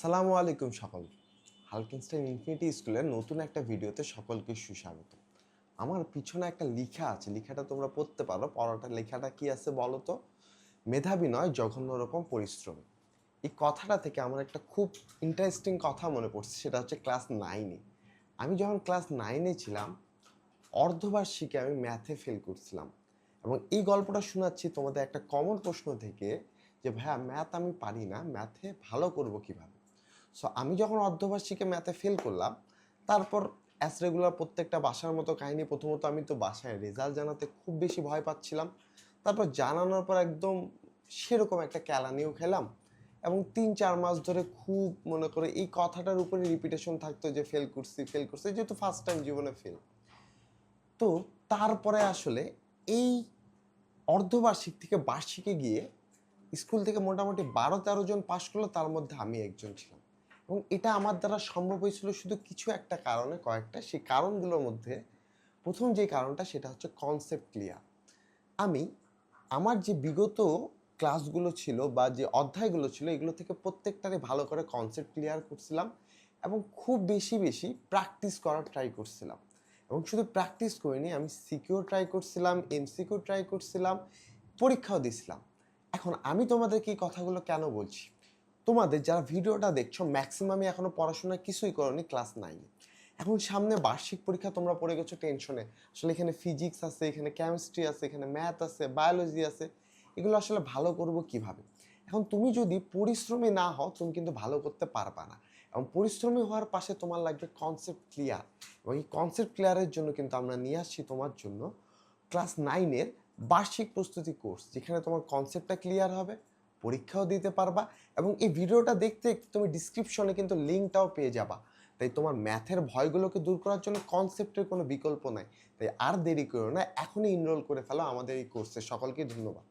সালামু আলাইকুম সকল। হালকিনস্টাইন ইনফিনিটি স্কুলের নতুন একটা ভিডিওতে সকলকে সুস্বাগত। আমার পিছনে একটা লেখা আছে, লেখাটা তোমরা পড়তে পারো। পড়াটা, লেখাটা কি আছে বলো তো? মেধাবী নয়, জঘন্য রকম পরিশ্রমী। এই কথাটা থেকে আমার একটা খুব ইন্টারেস্টিং কথা মনে পড়ছে, সেটা হচ্ছে ক্লাস নাইনে আমি যখন ক্লাস নাইনে ছিলাম, অর্ধবার্ষিকে আমি ম্যাথে ফেল করছিলাম। এবং এই গল্পটা শোনাচ্ছি তোমাদের একটা কমন প্রশ্ন থেকে যে, ভাইয়া ম্যাথ আমি পারি না ম্যাথে ভালো করব কীভাবে? সো আমি যখন অর্ধবার্ষিকে ম্যাথে ফেল করলাম, তারপর অ্যাস রেগুলার প্রত্যেকটা বাসার মতো কাহিনী প্রথমত আমি তো বাসায় রেজাল্ট জানাতে খুব বেশি ভয় পাচ্ছিলাম। তারপর জানানোর পর একদম সেরকম একটা ক্যালানিও খেলাম এবং তিন চার মাস ধরে খুব মনে করে এই কথাটার উপরে রিপিটেশন থাকতো যে ফেল করছি ফেল করছি, যেহেতু ফার্স্ট টাইম জীবনে ফেল তো তারপরে আসলে এই অর্ধবার্ষিক থেকে বার্ষিকে গিয়ে স্কুল থেকে মোটামুটি বারো তেরো জন পাশ করল, তার মধ্যে আমি একজন ছিলাম। এবং এটা আমার দ্বারা সম্ভব হয়েছিল শুধু কিছু একটা কারণে, কয়েকটা। সেই কারণগুলোর মধ্যে প্রথম যে কারণটা, সেটা হচ্ছে কনসেপ্ট ক্লিয়ার আমি আমার যে বিগত ক্লাসগুলো ছিল বা যে অধ্যায়গুলো ছিল, এগুলো থেকে প্রত্যেকটারে ভালো করে কনসেপ্ট ক্লিয়ার করছিলাম এবং খুব বেশি বেশি প্র্যাকটিস করার ট্রাই করছিলাম। এবং শুধু প্র্যাকটিস করিনি, আমি সিকিউর ট্রাই করছিলাম এমসিকিউ ট্রাই করছিলাম, পরীক্ষাও দিছিলাম। এখন আমি তোমাদেরকে এই কথাগুলো কেন বলছি? তোমাদের যারা ভিডিওটা দেখছ ম্যাক্সিমামই এখনও পড়াশোনা কিছুই করনি ক্লাস নাইনে এখন সামনে বার্ষিক পরীক্ষা তোমরা পড়ে গেছো টেনশনে আসলে এখানে ফিজিক্স আছে, এখানে কেমিস্ট্রি আছে, এখানে ম্যাথ আছে বায়োলজি আছে। এগুলো আসলে ভালো করব কীভাবে? এখন তুমি যদি পরিশ্রমী না হও, তুমি কিন্তু ভালো করতে পারবা না। এবং পরিশ্রমী হওয়ার পাশে তোমার লাগবে কনসেপ্ট ক্লিয়ার এবং এই কনসেপ্ট ক্লিয়ারের জন্য কিন্তু আমরা নিয়ে আসছি তোমার জন্য ক্লাস নাইনের বার্ষিক প্রস্তুতি কোর্স যেখানে তোমার কনসেপ্টটা ক্লিয়ার হবে। পরীক্ষাও দিতে পারবা এবং এই ভিডিওটা দেখতে তুমি ডিসক্রিপশনে কিন্তু লিঙ্কটাও পেয়ে যাবা। তাই তোমার ম্যাথের ভয়গুলোকে দূর করার জন্য কনসেপ্টের কোনো বিকল্প নাই। তাই আর দেরি করো না, এখনই ইনরোল করে ফেলো আমাদের এই কোর্সে সকলকে ধন্যবাদ।